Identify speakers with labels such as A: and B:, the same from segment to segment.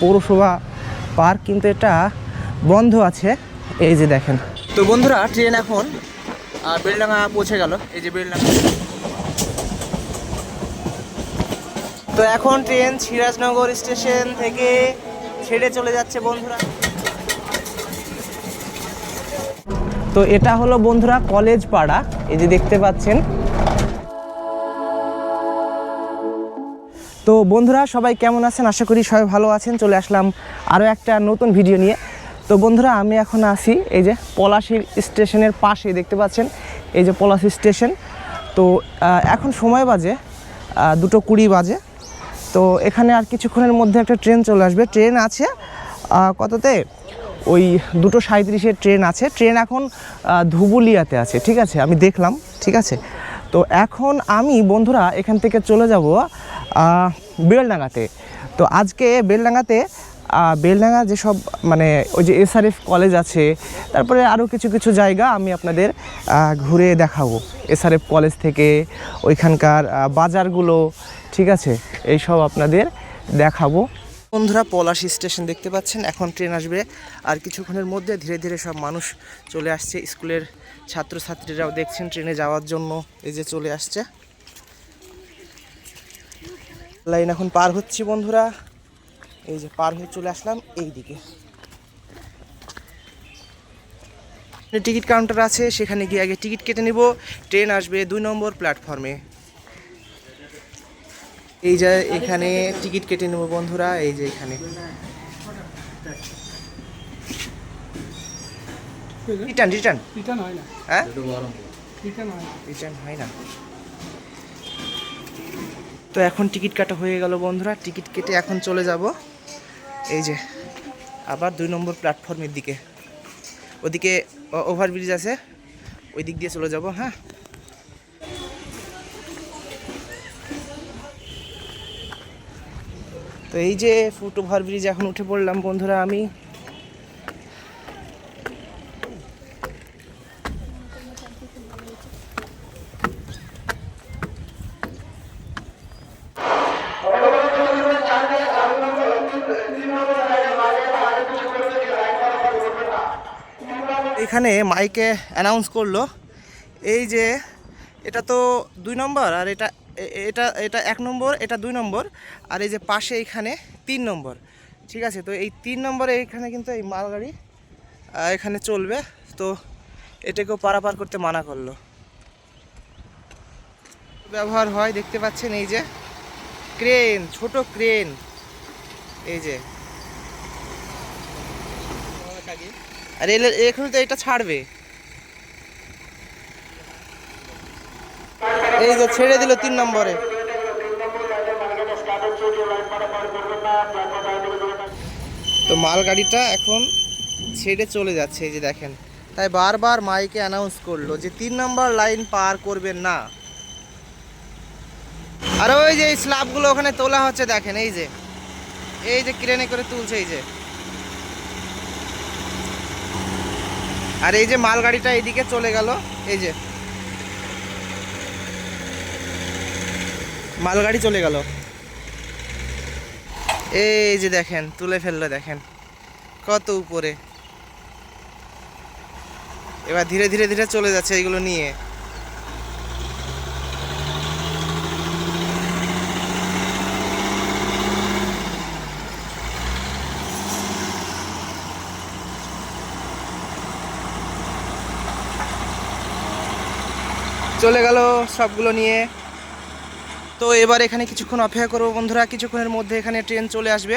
A: পৌরসভা পার্ক কিন্তু এটা বন্ধ আছে। এই যে দেখেন। তো বন্ধুরা ট্রেন এখন বেলডাঙা পৌঁছে গেল। এই যে বেলডাঙা তো এখন ট্রেন সিরাজনগর স্টেশন থেকে ছেড়ে চলে যাচ্ছে বন্ধুরা। তো এটা হলো বন্ধুরা কলেজ পাড়া এই যে দেখতে পাচ্ছেন তো বন্ধুরা, সবাই কেমন আছেন? আশা করি সবাই ভালো আছেন। চলে আসলাম আরও একটা নতুন ভিডিও নিয়ে। তো বন্ধুরা, আমি এখন আসি এই যে পলাশির স্টেশনের পাশে দেখতে পাচ্ছেন? এই যে পলাশি স্টেশন। তো এখন সময় বাজে দুটো কুড়ি বাজে। তো এখানে আর কিছুক্ষণের মধ্যে একটা ট্রেন চলে আসবে। ট্রেন আছে কততে? ওই দুটো সাঁত্রিশের ট্রেন আছে। ট্রেন এখন ধুবুলিয়াতে আছে, ঠিক আছে? আমি দেখলাম, ঠিক আছে? তো এখন আমি, বন্ধুরা, এখান থেকে চলে যাব বেলডাঙ্গাতে। তো আজকে বেলডাঙ্গাতে বেলডাঙ্গা যেসব মানে ওই যে এসআরএফ কলেজ আছে, তারপরে আরও কিছু কিছু জায়গা আমি আপনাদের ঘুরে দেখাবো। এসআরএফ কলেজ থেকে ওইখানকার বাজারগুলো, ঠিক আছে? এইসব আপনাদের দেখাবো। বন্ধুরা, পলাশি স্টেশন দেখতে পাচ্ছেন, এখন ট্রেন আসবে। আর কিছুক্ষণের মধ্যে ধীরে ধীরে সব মানুষ চলে আসছে। স্কুলের ছাত্রছাত্রীরাও দেখছেন ট্রেনে যাওয়ার জন্য, এই যে চলে আসছে। লাইন এখন পার হচ্ছি বন্ধুরা। এই যে পার হয়ে চলে আসলাম এই দিকে টিকিট কাউন্টার আছে সেখানে গিয়ে আগে টিকিট কেটে নিব। ট্রেন আসবে দুই নম্বর প্ল্যাটফর্মে। এই যে এখানে টিকিট কেটে নেব বন্ধুরা এই যে এখানে। Return return.
B: রিটার্ন হয় না।
A: হ্যাঁ?
B: রিটার্ন হয় না।
A: রিটার্ন হয় না। তো এখন টিকিট কাটা হয়ে গেল বন্ধুরা, টিকিট কেটে এখন চলে যাব। এই যে, আবার দুই নম্বর প্ল্যাটফর্মের দিকে। ওদিকে ওভারব্রিজ আছে, ওই দিক দিয়ে চলে যাব হ্যাঁ? তো এই যে ফুট ওভারব্রিজ এখন উঠে পড়লাম বন্ধুরা আমি। এখানে মাইকে অ্যানাউন্স করল। এই যে, এটা তো দুই নম্বর আর এটা এটা এটা এক নম্বর, এটা দুই নম্বর। আর এই যে পাশে এখানে তিন নম্বর। ঠিক আছে, তো এই তিন নম্বরে এখানে কিন্তু এই মালগাড়ি এখানে চলবে। তো এটাকেও পারাপার করতে মানা করল। ব্যবহার হয়, দেখতে পাচ্ছেন এই যে ক্রেন ছোট ক্রেন এই যে আর এখানে তো এটা ছাড়বে। এই যে ছেড়ে দিল তিন নম্বরে। তো মালগাড়িটা এখন ছেড়ে চলে যাচ্ছে, এই যে দেখেন। তাই বারবার মাইকে অ্যানাউন্স করল যে তিন নম্বর লাইন পার করবেন না। আর ওই যে এই স্ল্যাবগুলো ওখানে তোলা হচ্ছে, দেখেন, এই যে। এই যে ক্রেনে করে তুলছে, এই যে। আর এই যে মালগাড়িটা এদিকে চলে গেল, এই যে। মালগাড়ি চলে গেল। এই যে দেখেন, তুলে ফেলল দেখেন, কত উপরে। এবার ধীরে ধীরে ধীরে চলে যাচ্ছে এইগুলো নিয়ে। চলে গেল সবগুলো নিয়ে। তো এবার এখানে কিছুক্ষণ অপেক্ষা করব বন্ধুরা, কিছুক্ষণের মধ্যে এখানে ট্রেন চলে আসবে।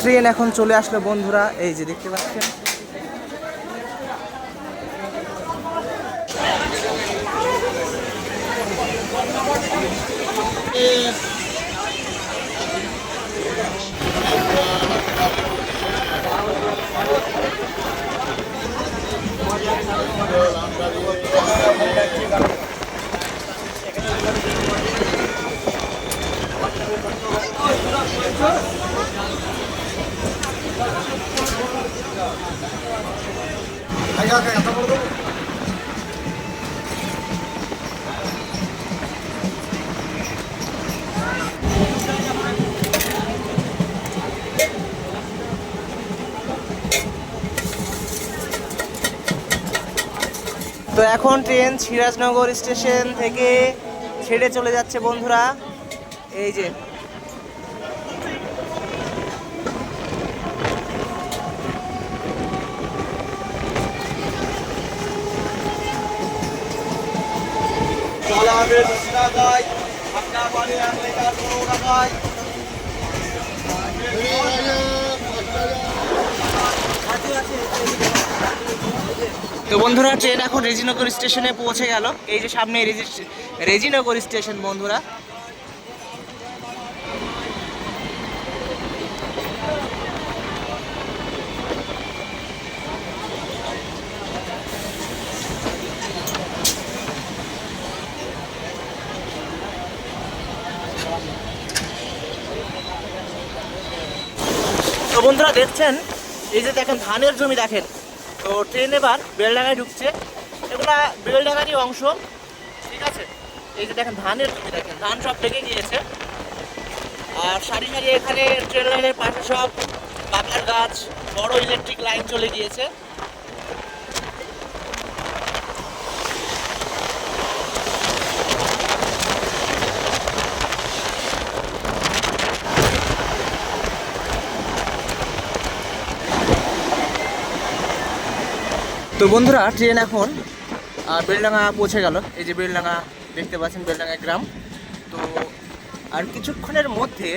A: ট্রেন এখন চলে আসলো বন্ধুরা, এই যে দেখতে পাচ্ছেন। Ahí acá, acá, acá, acá. এখন ট্রেন সিরাজনগর স্টেশন থেকে ছেড়ে চলে যাচ্ছে বন্ধুরা। এই যে। তো বন্ধুরা ট্রেন এখন রেজিনগর স্টেশনে পৌঁছে গেল। এই যে সামনে রেজি- রেজিনগর স্টেশন বন্ধুরা। তো বন্ধুরা দেখছেন, এই যে দেখেন ধানের জমি দেখেন। তো ট্রেন এবার বেলডাঙায় ঢুকছে। এগুলা বেলডাঙারই অংশ, ঠিক আছে? এই যে দেখেন, ধানের জমি দেখেন, ধান সব ঢেকে গিয়েছে। আর সারি সারি এখানে ট্রেন লাইনের পাশে সব বাগার গাছ, বড় ইলেকট্রিক লাইন চলে গিয়েছে। তো বন্ধুরা, ট্রেন এখন বেলডাঙ্গা বেলডাঙা পৌঁছে গেল। এই যে বেলডাঙ্গা দেখতে পাচ্ছেন, বেলডাঙ্গা গ্রাম। তো, আর কিছুক্ষণের মধ্যে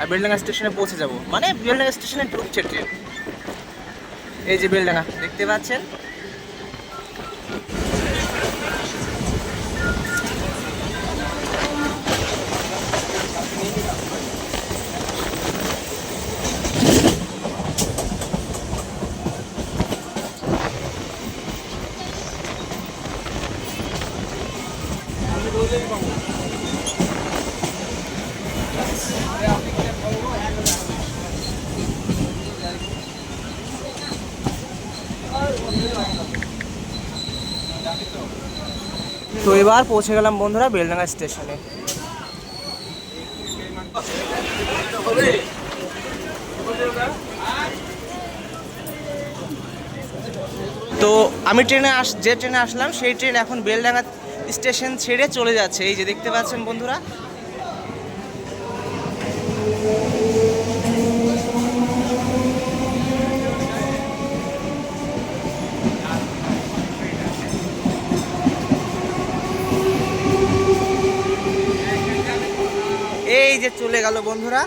A: বেলডাঙ্গা বেলডাঙা স্টেশনে পৌঁছে যাব। মানে বেলডাঙ্গা স্টেশনে ঢুকছে ট্রেন। এই যে বেলডাঙ্গা, দেখতে পাচ্ছেন? এবার পৌঁছে গেলাম বন্ধুরা বেলডাঙ্গা স্টেশনে। তো আমি ট্রেনে আস, যে ট্রেনে আসলাম সেই ট্রেন এখন বেলডাঙ্গা স্টেশন ছেড়ে চলে যাচ্ছে। এই যে দেখতে পাচ্ছেন বন্ধুরা এই যে চলে গেল বন্ধুরা,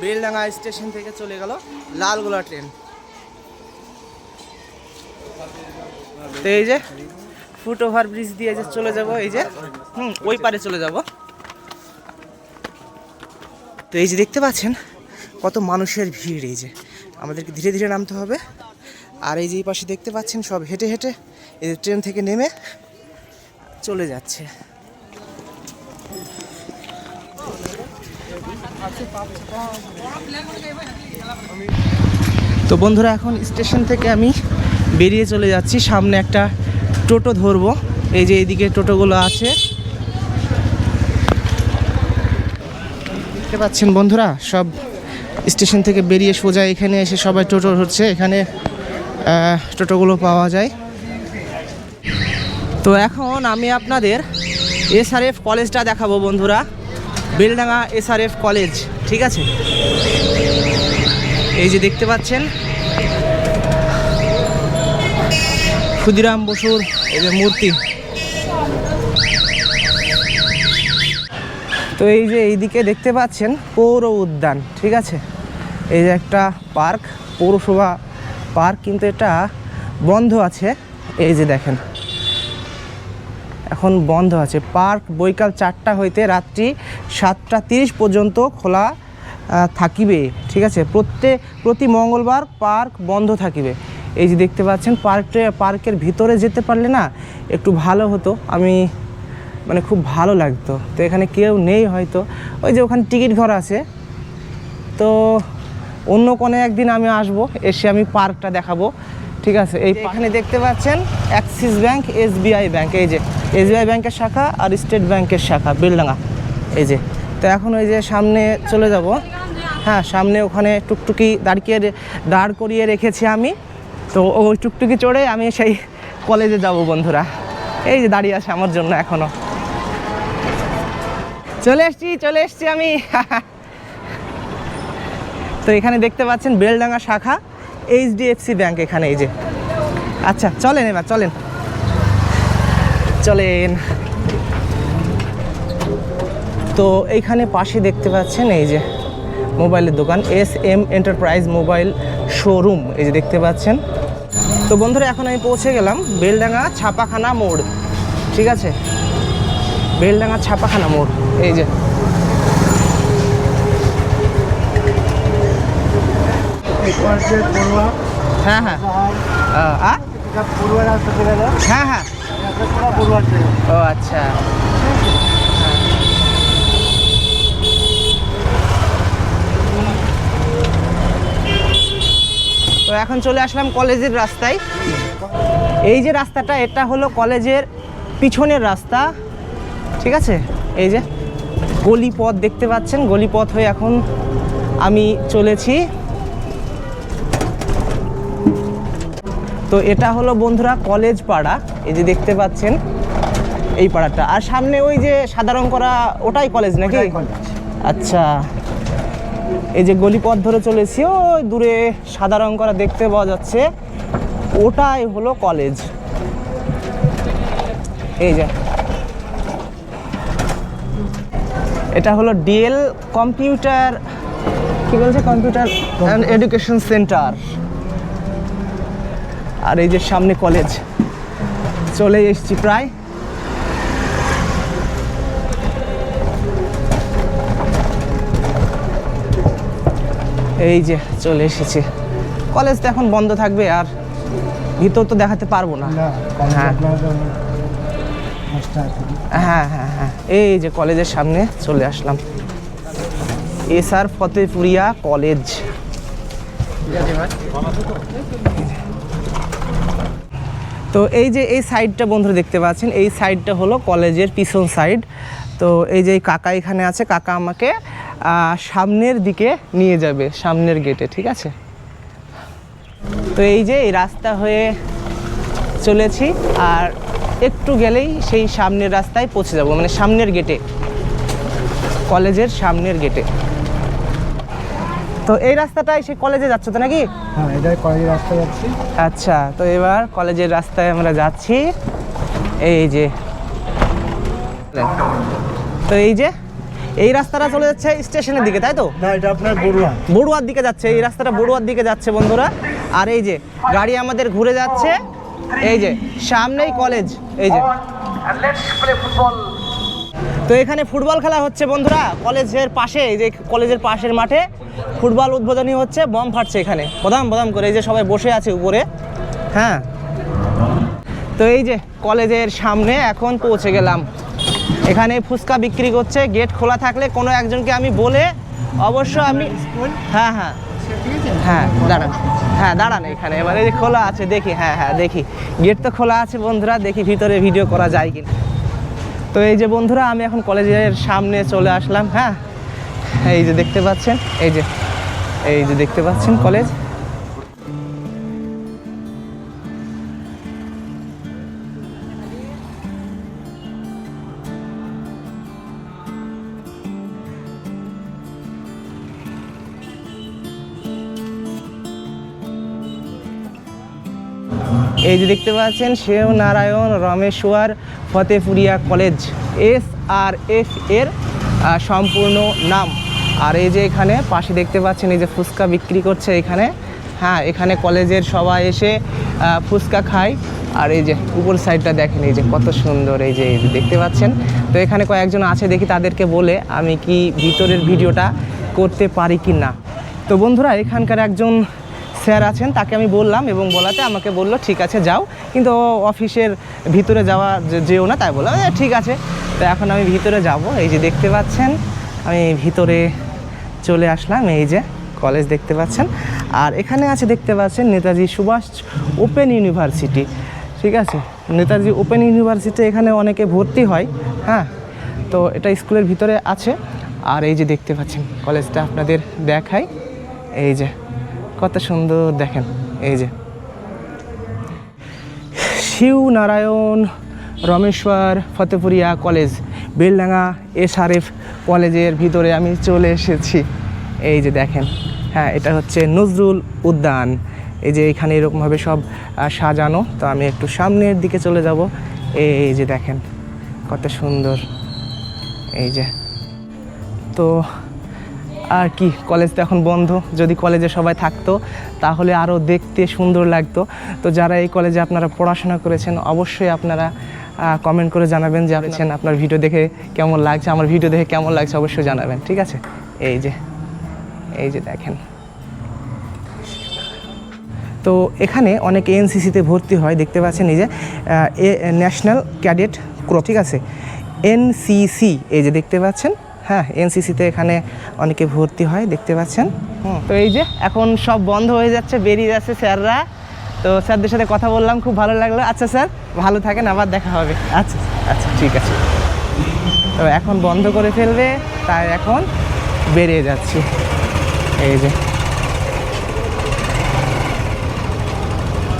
A: বেলডাঙ্গা স্টেশন থেকে চলে গেল লালগোলা ট্রেন। তো এই যে ফুট ওভার ব্রিজ দিয়ে যে চলে যাব, এই যে, হুম, ওই পারে চলে যাব। তো এই যে দেখতে পাচ্ছেন কত মানুষের ভিড়, এই যে আমাদেরকে ধীরে ধীরে নামতে হবে। আর এই যে এই পাশে দেখতে পাচ্ছেন সব হেঁটে হেঁটে এই ট্রেন থেকে নেমে চলে যাচ্ছে। তো বন্ধুরা, এখন স্টেশন থেকে আমি বেরিয়ে চলে যাচ্ছি। সামনে একটা টোটো ধরবো। এই যে এইদিকে টোটোগুলো আছে। দেখতে পাচ্ছেন বন্ধুরা, সব স্টেশন থেকে বেরিয়ে সোজা এখানে এসে সবাই টোটো ধরছে। এখানে টোটোগুলো পাওয়া যায়। তো এখন আমি আপনাদের এসআরএফ কলেজটা দেখাবো বন্ধুরা। বেলডাঙ্গা এসআরএফ কলেজ, ঠিক আছে? এই যে দেখতে পাচ্ছেন। ক্ষুদিরাম বসুর এই যে মূর্তি। তো এই যে এইদিকে দেখতে পাচ্ছেন পৌর উদ্যান, ঠিক আছে? এই যে একটা পার্ক, পৌরসভা পার্ক, কিন্তু এটা বন্ধ আছে। এই যে দেখেন। এখন বন্ধ আছে। পার্ক বৈকাল চারটা হইতে রাত্রি সাতটা তিরিশ পর্যন্ত খোলা থাকিবে ঠিক আছে? প্রত্যেক প্রতি মঙ্গলবার পার্ক বন্ধ থাকিবে। এই যে দেখতে পাচ্ছেন পার্কটা পার্কের ভিতরে যেতে পারলে না একটু ভালো হতো। আমি মানে খুব ভালো লাগতো। তো এখানে কেউ নেই হয়তো। ওই যে ওখানে টিকিট ঘর আছে। তো অন্য কোনো একদিন আমি আসব এসে আমি পার্কটা দেখাবো। ঠিক আছে? এই এখানে দেখতে পাচ্ছেন অ্যাক্সিস ব্যাংক এসবিআই ব্যাংক। এই যে এসবিআই ব্যাংকের শাখা আর স্টেট ব্যাংকের শাখা, বেলডাঙ্গা। এই যে, তো এখন ওই যে সামনে চলে যাব। হ্যাঁ সামনে ওখানে টুকটুকি দাঁড়িয়ে দাঁড় করিয়ে রেখেছি আমি। তো ওই টুকটুকি চড়ে আমি সেই কলেজে যাব বন্ধুরা। এই যে দাঁড়িয়ে আছে আমার জন্য এখনও চলে এসছি চলে এসছি আমি। তো এখানে দেখতে পাচ্ছেন বেলডাঙ্গা শাখা এইচডিএফসি ব্যাংক এখানে, এই যে। আচ্ছা চলেন এবার, চলেন। চলেন। তো এইখানে পাশে দেখতে পাচ্ছেন এই যে মোবাইলের দোকান, S M enterprise mobile showroom, এই যে দেখতে পাচ্ছেন। তো বন্ধুরা, এখন আমি পৌঁছে গেলাম বেলডাঙ্গা ছাপাখানা মোড়, ঠিক আছে? বেলডাঙ্গা ছাপাখানা মোড়, এই যে। হ্যাঁ হ্যাঁ। হ্যাঁ হ্যাঁ। ও আচ্ছা। তো এখন চলে আসলাম কলেজের রাস্তায়। এই যে রাস্তাটা, এটা হলো কলেজের পিছনের রাস্তা। ঠিক আছে? এই যে গলি পথ দেখতে পাচ্ছেন? গলি পথ হয়ে এখন আমি চলেছি। তো এটা হলো বন্ধুরা কলেজ পাড়া এই যে দেখতে পাচ্ছেন এই পাড়াটা। আর সামনে ওই যে সাদা রং করা ওটাই কলেজ নাকি? আচ্ছা এই যে গলি পথ ধরে চলেছি ওই দূরে সাদা রং করা দেখতে পাওয়া যাচ্ছে ওটাই হলো কলেজ। এই যে এটা হলো ডিএল কম্পিউটার কি বলছে? Computer and education centre. আর এই যে সামনে কলেজ চলে এসেছি প্রায়। এই যে চলে এসেছি। কলেজ তো এখন বন্ধ থাকবে আর ভিতর তো দেখাতে পারব না।
C: না
A: হ্যাঁ।
C: আছে।
A: হ্যাঁ হ্যাঁ হ্যাঁ। এই যে কলেজের সামনে চলে আসলাম। এস আর ফতেপুরিয়া কলেজ তো এই যে এই সাইডটা বন্ধুরা দেখতে পাচ্ছেন, এই সাইডটা হলো কলেজের পিছন সাইড তো এই যে কাকা এখানে আছে, কাকা আমাকে সামনের দিকে নিয়ে যাবে, সামনের গেটে ঠিক আছে? তো এই যে এই রাস্তা হয়ে চলেছি, আর একটু গেলেই সেই সামনের রাস্তায় পৌঁছে যাব মানে সামনের গেটে কলেজের সামনের গেটে তো এই রাস্তাটাই সে কলেজে যাচ্ছ তো নাকি?
C: হ্যাঁ এটাই কলেজের রাস্তা যাচ্ছি।
A: আচ্ছা তো এবার কলেজের রাস্তায় আমরা যাচ্ছি। এই যে। তো এই যে এই রাস্তাটা চলে যাচ্ছে স্টেশনের দিকে তাই তো?
C: না এটা আপনার বড়ুয়া।
A: বড়ুয়ার দিকে যাচ্ছে এই রাস্তাটা বড়ুয়ার দিকে যাচ্ছে বন্ধুরা। আর এই যে গাড়ি আমাদের ঘুরে যাচ্ছে। এই যে সামনেই কলেজ এই যে। তো এখানে ফুটবল খেলা হচ্ছে, বন্ধুরা। কলেজের পাশে, এই যে কলেজের পাশের মাঠে ফুটবল উদ্বোধনী হচ্ছে, বম ফাটছে এখানে। বদাম বদাম করে, এই যে সবাই বসে আছে উপরে। হ্যাঁ। তো এই যে কলেজের সামনে এখন পৌঁছে গেলাম। এখানে ফুচকা বিক্রি করছে, গেট খোলা থাকলে কোনো একজনকে আমি বলে অবশ্য আমি হ্যাঁ হ্যাঁ। হ্যাঁ দাঁড়ান। হ্যাঁ দাঁড়ান এখানে। এবার খোলা আছে, দেখি। হ্যাঁ হ্যাঁ দেখি। গেট তো খোলা আছে, বন্ধুরা। দেখি ভিতরে ভিডিও করা যায় কিনা। তো এই যে বন্ধুরা, আমি এখন কলেজের সামনে চলে আসলাম হ্যাঁ? এই যে দেখতে পাচ্ছেন, এই যে এই যে দেখতে পাচ্ছেন কলেজ। এই যে দেখতে পাচ্ছেন, Shiv Narayan Rameshwar Fatepuria college S R F এর সম্পূর্ণ নাম। আর এই যে এখানে পাশে দেখতে পাচ্ছেন, এই যে ফুচকা বিক্রি করছে এখানে। হ্যাঁ এখানে কলেজের সবাই এসে ফুচকা খায়। আর এই যে উপর সাইডটা দেখেন, এই যে কত সুন্দর, এই যে দেখতে পাচ্ছেন। তো এখানে কয়েকজন আছে, দেখি তাদেরকে বলে আমি কি ভিতরের ভিডিওটা করতে পারি কি না তো বন্ধুরা, এখানকার একজন স্যার আছেন তাকে আমি বললাম এবং বলাতে আমাকে বলল ঠিক আছে যাও। কিন্তু অফিসের ভিতরে যাওয়া যেও না তাই বললাম "এ, ঠিক আছে। তো এখন আমি ভিতরে যাব এই যে দেখতে পাচ্ছেন আমি ভিতরে চলে আসলাম এই যে কলেজ দেখতে পাচ্ছেন। আর এখানে আছে দেখতে পাচ্ছেন নেতাজি সুভাষ ওপেন ইউনিভার্সিটি ঠিক আছে? নেতাজি ওপেন ইউনিভার্সিটি এখানে অনেকে ভর্তি হয় হ্যাঁ? তো এটা স্কুলের ভিতরে আছে। আর এই যে দেখতে পাচ্ছেন কলেজটা আপনাদের দেখাই এই যে কত সুন্দর, দেখেন, এই যে। শিব নারায়ণ রমেশ্বর ফতেপুরিয়া কলেজ, বেলডাঙ্গা এসআরএফ কলেজের ভিতরে আমি চলে এসেছি। এই যে দেখেন হ্যাঁ এটা হচ্ছে নজরুল উদ্যান। এই যে এখানে এরকমভাবে সব সাজানো। তো আমি একটু সামনের দিকে চলে যাব। এই যে দেখেন, কত সুন্দর। এই যে, তো আর কি কলেজ তো এখন বন্ধ। যদি কলেজে সবাই থাকতো, তাহলে আরও দেখতে সুন্দর লাগতো। তো যারা এই কলেজে আপনারা পড়াশোনা করেছেন, অবশ্যই আপনারা কমেন্ট করে জানাবেন যে আপনি আপনার ভিডিও দেখে কেমন লাগছে। আমার ভিডিও দেখে কেমন লাগছে অবশ্যই জানাবেন, ঠিক আছে? এই যে এই যে দেখেন। তো এখানে অনেক এনসিসিতে ভর্তি হয়, দেখতে পাচ্ছেন এই যে ন্যাশনাল ক্যাডেট ক্রো ঠিক আছে? এনসিসি এই যে দেখতে পাচ্ছেন? হ্যাঁ এনসিসিতে এখানে অনেকে ভর্তি হয়, দেখতে পাচ্ছেন। তো এই যে এখন সব বন্ধ হয়ে যাচ্ছে, বেরিয়ে যাচ্ছে স্যাররা। তো স্যারদের সাথে কথা বললাম, খুব ভালো লাগল। আচ্ছা স্যার, ভালো থাকেন, আবার দেখা হবে। আচ্ছা আচ্ছা ঠিক আছে। তো এখন বন্ধ করে ফেলবে, তাই এখন বেরিয়ে যাচ্ছি। এই যে।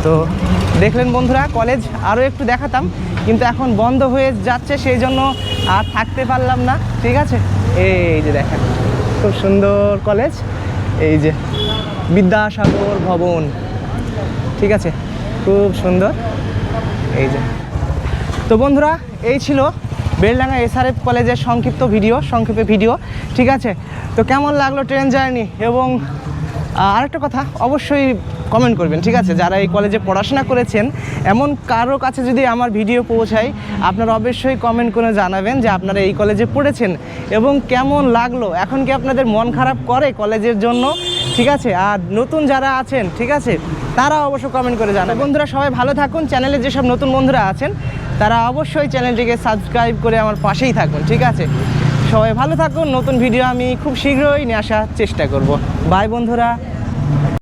A: তো দেখলেন বন্ধুরা কলেজ আরও একটু দেখাতাম, কিন্তু এখন বন্ধ হয়ে যাচ্ছে, সেই জন্য আর থাকতে পারলাম না। ঠিক আছে? এই যে দেখেন, খুব সুন্দর কলেজ এই যে বিদ্যাসাগর ভবন। ঠিক আছে? খুব সুন্দর। এই যে। তো বন্ধুরা, এই ছিল বেলডাঙ্গা এসআরএফ কলেজের সংক্ষিপ্ত ভিডিও সংক্ষেপে ভিডিও ঠিক আছে? তো কেমন লাগল ট্রেন জার্নি এবং আরেকটা কথা, অবশ্যই কমেন্ট করবেন, ঠিক আছে? যারা এই কলেজে পড়াশোনা করেছেন, এমন কারও কাছে যদি আমার ভিডিও পৌঁছায়, আপনারা অবশ্যই কমেন্ট করে জানাবেন যে আপনারা এই কলেজে পড়েছেন এবং কেমন লাগল। এখন কি আপনাদের মন খারাপ করে কলেজের জন্য? ঠিক আছে? আর নতুন যারা আছেন, ঠিক আছে? তারা অবশ্য কমেন্ট করে জানাবেন। বন্ধুরা, সবাই ভালো থাকুন। চ্যানেলে যেসব নতুন বন্ধুরা আছেন, তারা অবশ্যই চ্যানেলটিকে সাবস্ক্রাইব করে আমার পাশেই থাকুন, ঠিক আছে? সবাই ভালো থাকুন। নতুন ভিডিও আমি খুব শীঘ্রই নিয়ে আসার চেষ্টা করব। বাই বন্ধুরা।